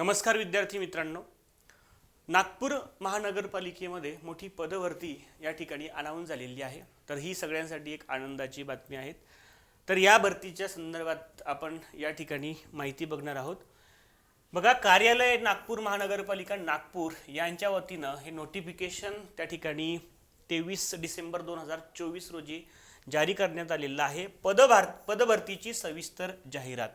नमस्कार विद्यार्थी मित्रांनो. नागपूर महानगरपालिकेमध्ये मोठी पदभरती या ठिकाणी अनाऊन्स झालेली आहे. तर ही सगळ्यांसाठी एक आनंदाची बातमी आहे. तर या भरतीच्या संदर्भात आपण या ठिकाणी माहिती बघणार आहोत. बघा कार्यालय नागपूर महानगरपालिका नागपूर यांच्या वतीनं हे नोटिफिकेशन त्या ठिकाणी तेवीस डिसेंबर दोन हजार चोवीस रोजी जारी करण्यात आलेलं आहे. पदभार पदभरतीची सविस्तर जाहिरात.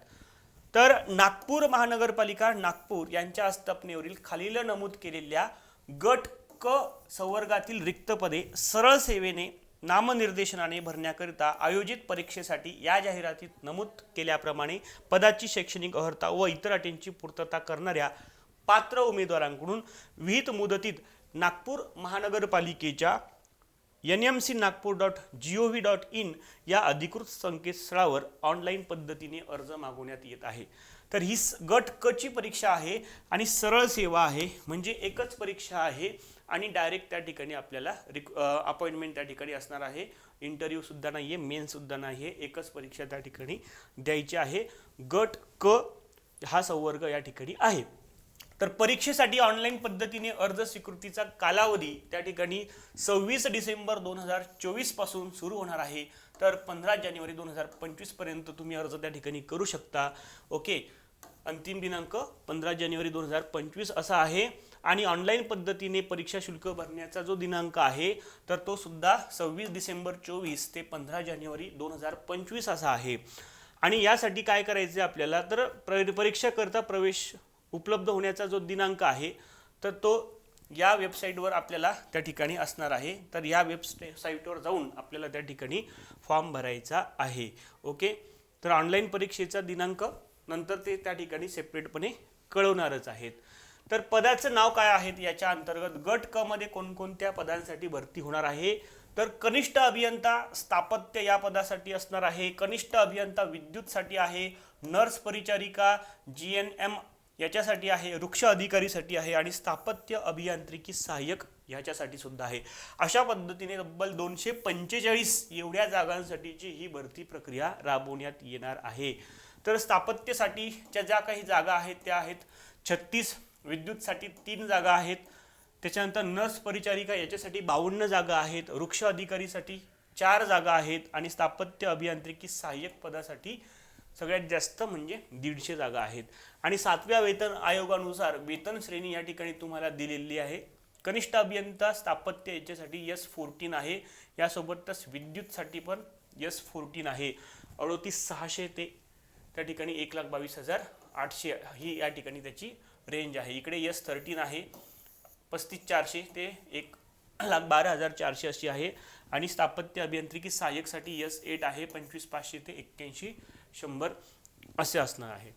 तर नागपूर महानगरपालिका नागपूर यांच्या आस्थापनेवरील खालील नमूद केलेल्या गट क संवर्गातील रिक्त पदे सरळ सेवेने नामनिर्देशनाने भरण्याकरिता आयोजित परीक्षेसाठी या जाहिरातीत नमूद केल्याप्रमाणे पदाची शैक्षणिक अर्हता व इतर अटींची पूर्तता करणाऱ्या पात्र उमेदवारांकडून विहित मुदतीत नागपूर महानगरपालिकेच्या N M C Nagpur dot G O V dot in या अधिकृत संकेतस्थळावर ऑनलाईन पद्धतीने अर्ज मागवण्यात येत आहे. तर ही स- गट क ची परीक्षा आहे आणि सरळ सेवा आहे. म्हणजे एकच परीक्षा आहे आणि डायरेक्ट त्या ठिकाणी आपल्याला रिक अपॉइंटमेंट त्या ठिकाणी असणार आहे. इंटरव्ह्यूसुद्धा नाही आहे मेनसुद्धा नाही आहे एकच परीक्षा त्या ठिकाणी द्यायची आहे. गट क हा संवर्ग या ठिकाणी आहे. तर परीक्षेसाठी ऑनलाईन पद्धतीने अर्ज स्वीकृतीचा कालावधी त्या ठिकाणी सव्वीस डिसेंबर दोन हजार चोवीसपासून सुरू होणार आहे. तर पंधरा जानेवारी दोन हजार पंचवीसपर्यंत तुम्ही अर्ज त्या ठिकाणी करू शकता. ओके? अंतिम दिनांक पंधरा जानेवारी दोन हजार पंचवीस असा आहे. आणि ऑनलाईन पद्धतीने परीक्षा शुल्क भरण्याचा जो दिनांक आहे तर तो सुद्धा सव्वीस डिसेंबर चोवीस ते पंधरा जानेवारी दोन हजार पंचवीस असा आहे. आणि यासाठी काय करायचे आपल्याला? तर प्र परीक्षाकरता प्रवेश उपलब्ध होण्याचा जो दिनांक आहे तर तो या वेबसाईटवर आपल्याला त्या ठिकाणी असणार आहे. तर या वेबसाईटवर जाऊन आपल्याला त्या ठिकाणी फॉर्म भरायचा आहे. ओके तर ऑनलाईन परीक्षेचा दिनांक नंतर ते त्या ठिकाणी सेपरेटपणे कळवणारच आहेत. तर पदाचं नाव काय आहेत? याच्या अंतर्गत गट क मध्ये कोणकोणत्या पदांसाठी भरती होणार आहे? तर कनिष्ठ अभियंता स्थापत्य या पदासाठी असणार आहे. कनिष्ठ अभियंता विद्युतसाठी आहे. नर्स परिचारिका जी एन एम याच्यासाठी आहे वृक्ष अधिकारीसाठी आहे आणि स्थापत्य अभियांत्रिकी सहाय्यक ह्याच्यासाठी सुद्धा आहे. अशा पद्धतीने तब्बल दोनशे पंचेचाळीस एवढ्या जागांसाठीची ही भरती प्रक्रिया राबवण्यात येणार आहे. तर स्थापत्यसाठीच्या ज्या काही जागा आहेत त्या आहेत छत्तीस विद्युतसाठी तीन जागा आहेत त्याच्यानंतर नर्स परिचारिका याच्यासाठी बावन्न जागा आहेत वृक्ष अधिकारीसाठी चार जागा आहेत आणि स्थापत्य अभियांत्रिकी सहाय्यक पदासाठी सगळ्यात जास्त म्हणजे दीडशे जागा आहेत. आणि सातव्या वेतन आयोगानुसार वेतन श्रेणी या ठिकाणी तुम्हाला दिलेली आहे. कनिष्ठ अभियंता स्थापत्य याच्यासाठी यस फोर्टीन आहे. यासोबतच विद्युतसाठी पण यस फोर्टीन आहे. अडोतीस सहाशे ते त्या ठिकाणी एक लाख बावीस हजार आठशे ही या ठिकाणी त्याची रेंज आहे. इकडे यस थर्टीन आहे. पस्तीस चारशे ते एक लाख बारा हजार चारशे अशी आहे. आणि स्थापत्य अभियांत्रिकी सहाय्यकसाठी यस एट आहे. पंचवीस पाचशे ते एक्क्याऐंशी शंभर असे असणार आहे.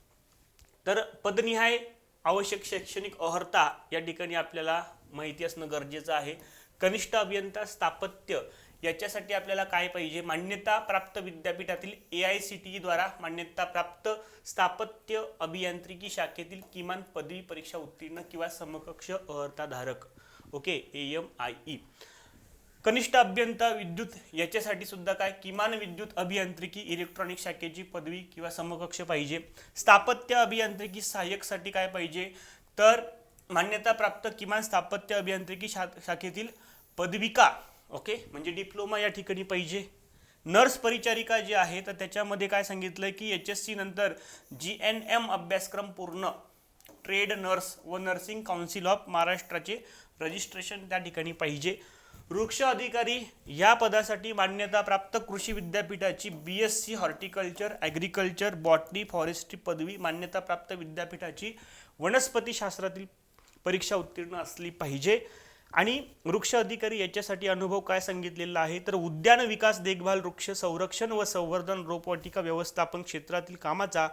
तर पदनिहाय आवश्यक शैक्षणिक अर्हता या ठिकाणी आपल्याला माहिती असणं गरजेचं आहे. कनिष्ठ अभियंता स्थापत्य याच्यासाठी आपल्याला काय पाहिजे? मान्यता प्राप्त विद्यापीठातील ए आय सी टी ईद्वारा मान्यता प्राप्त स्थापत्य अभियांत्रिकी शाखेतील किमान पदवी परीक्षा उत्तीर्ण किंवा समकक्ष अर्हताधारक okay A M I E कनिष्ठ अभियंता विद्युत याच्यासाठी सुद्धा काय? किमान विद्युत अभियांत्रिकी इलेक्ट्रॉनिक शाखेची पदवी किंवा समकक्ष पाहिजे. स्थापत्य अभियांत्रिकी सहाय्यकसाठी काय पाहिजे? तर मान्यताप्राप्त किमान स्थापत्य अभियांत्रिकी शा शाखेतील पदविका ओके? म्हणजे डिप्लोमा या ठिकाणी पाहिजे. नर्स परिचारिका जी आहे तर त्याच्यामध्ये काय सांगितलं की एच एस सी नंतर जी एन एम अभ्यासक्रम पूर्ण. ट्रेड नर्स व नर्सिंग काउन्सिल ऑफ महाराष्ट्राचे रजिस्ट्रेशन त्या ठिकाणी पाहिजे. वृक्ष अधिकारी या पदासाठी मान्यता प्राप्त कृषी विद्यापीठाची B S C horticulture agriculture botany forestry पदवी मान्यताप्राप्त विद्यापीठाची वनस्पतीशास्त्रातील परीक्षा उत्तीर्ण असली पाहिजे. आणि वृक्ष अधिकारी याच्यासाठी अनुभव काय सांगितलेला आहे? तर उद्यान विकास देखभाल वृक्ष संरक्षण व संवर्धन रोपवाटिका व्यवस्थापन क्षेत्रातील कामाचा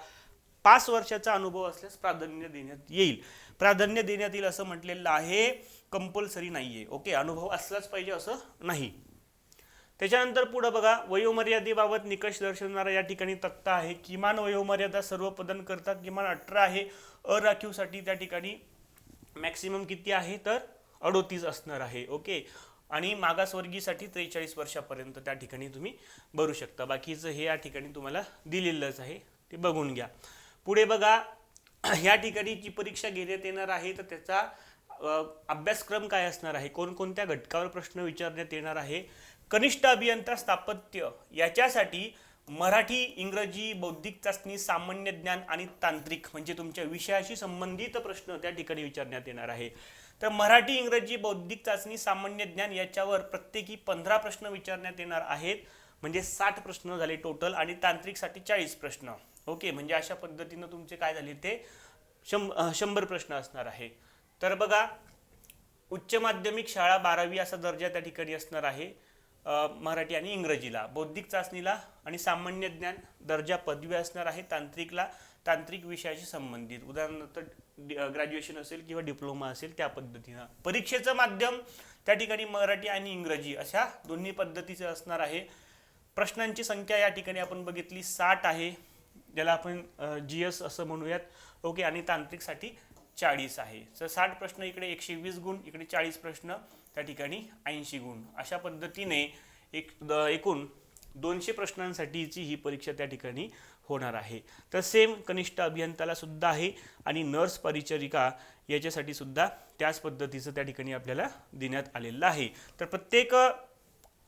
पाच वर्षाचा अनुभव असल्यास प्राधान्य देण्यात येईल. प्राधान्य देण्यात येईल असं म्हटलेलं आहे कंपल्सरी नाही आहे ओके अनुभव असलाच पाहिजे असं नाही. त्याच्यानंतर पुढं बघा वयोमर्यादेबाबत निकष दर्शवणारा या ठिकाणी तक्ता आहे. किमान वयोमर्यादा सर्व पदांकरता किमान अठरा आहे. अराखीवसाठी त्या ठिकाणी मॅक्सिमम किती आहे तर अडोतीस असणार आहे. ओके आणि मागासवर्गीसाठी त्रेचाळीस वर्षापर्यंत त्या ठिकाणी तुम्ही भरू शकता. बाकीचं हे या ठिकाणी तुम्हाला दिलेलंच आहे ते बघून घ्या. पुढे बघा ह्या ठिकाणी जी परीक्षा घेण्यात येणार आहे तर त्याचा अभ्यासक्रम काय असणार आहे? कोणकोणत्या घटकावर प्रश्न विचारण्यात येणार आहे? कनिष्ठ अभियंता स्थापत्य याच्यासाठी मराठी इंग्रजी बौद्धिक चाचणी सामान्य ज्ञान आणि तांत्रिक म्हणजे तुमच्या विषयाशी संबंधित प्रश्न त्या ठिकाणी विचारण्यात येणार आहे. तर मराठी इंग्रजी बौद्धिक चाचणी सामान्य ज्ञान याच्यावर प्रत्येकी पंधरा प्रश्न विचारण्यात येणार आहेत. म्हणजे साठ प्रश्न झाले टोटल आणि तांत्रिकसाठी चाळीस प्रश्न. ओके म्हणजे अशा पद्धतीनं तुमचे काय झाले ते शं शंभर प्रश्न असणार आहे. तर बघा उच्च माध्यमिक शाळा बारावी असा दर्जा त्या ठिकाणी असणार आहे मराठी आणि इंग्रजीला. बौद्धिक चाचणीला आणि सामान्य ज्ञान दर्जा पदवी असणार आहे तांत्रिकला तांत्रिक विषयाशी संबंधित. उदाहरणार्थ ग्रॅज्युएशन असेल किंवा डिप्लोमा असेल त्या पद्धतीनं. परीक्षेचं माध्यम त्या ठिकाणी मराठी आणि इंग्रजी अशा दोन्ही पद्धतीचं असणार आहे. प्रश्नांची संख्या या ठिकाणी आपण बघितली साठ आहे. ज्याला आपण जी एस असं म्हणूयात. ओके आणि तांत्रिकसाठी चाळीस आहे. तर साठ प्रश्न इकडे एकशे वीस गुण इकडे चाळीस प्रश्न त्या ठिकाणी ऐंशी गुण. अशा पद्धतीने एक द- एकूण दोनशे प्रश्नांसाठीची ही परीक्षा त्या ठिकाणी होणार आहे. तर सेम कनिष्ठ अभियंताला सुद्धा आहे आणि नर्स परिचरिका याच्यासाठी सुद्धा त्याच पद्धतीचं त्या ठिकाणी आपल्याला देण्यात आलेलं आहे. तर प्रत्येक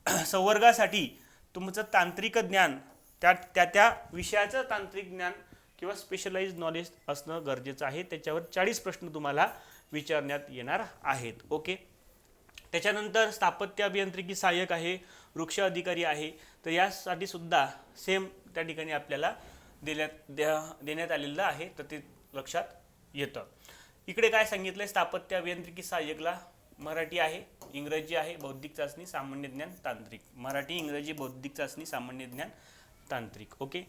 संवर्गासाठी तुमचं तांत्रिक ज्ञान त्या त्या त्या विषयाचं तांत्रिक ज्ञान किंवा स्पेशलाइज नॉलेज असणं गरजेचं आहे. त्याच्यावर चाळीस प्रश्न तुम्हाला विचारण्यात येणार आहेत. ओके त्याच्यानंतर स्थापत्य अभियांत्रिकी सहाय्यक आहे वृक्ष अधिकारी आहे. तर यासाठी सुद्धा सेम त्या ठिकाणी आपल्याला देण्यात द्या देण्यात आलेलं आहे. तर ते लक्षात येतं. इकडे काय सांगितलं आहे स्थापत्य अभियांत्रिकी सहाय्यकला मराठी आहे इंग्रजी आहे बौद्धिक चाचणी सामान्य ज्ञान तांत्रिक. मराठी इंग्रजी बौद्धिक चाचणी सामान्य ज्ञान तांत्रिक ओके?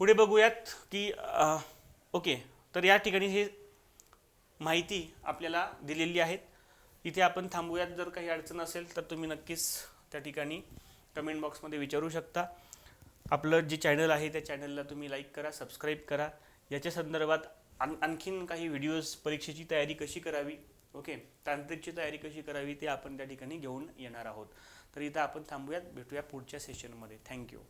पुढे बघूयात की ओके तर या ठिकाणी हे माहिती आपल्याला दिलेली आहेत. इथे आपण थांबूयात जर काही अडचण असेल तर तुम्ही नक्कीच त्या ठिकाणी कमेंट बॉक्समध्ये विचारू शकता. आपलं जे चॅनल आहे त्या चॅनलला तुम्ही लाईक करा सबस्क्राईब करा. याच्या संदर्भात आण आणखीन काही व्हिडिओज परीक्षेची तयारी कशी करावी ओके? तांत्रिकची तयारी कशी करावी ते आपण त्या ठिकाणी घेऊन येणार आहोत. तर इथं आपण थांबूयात भेटूया पुढच्या सेशनमध्ये थँक्यू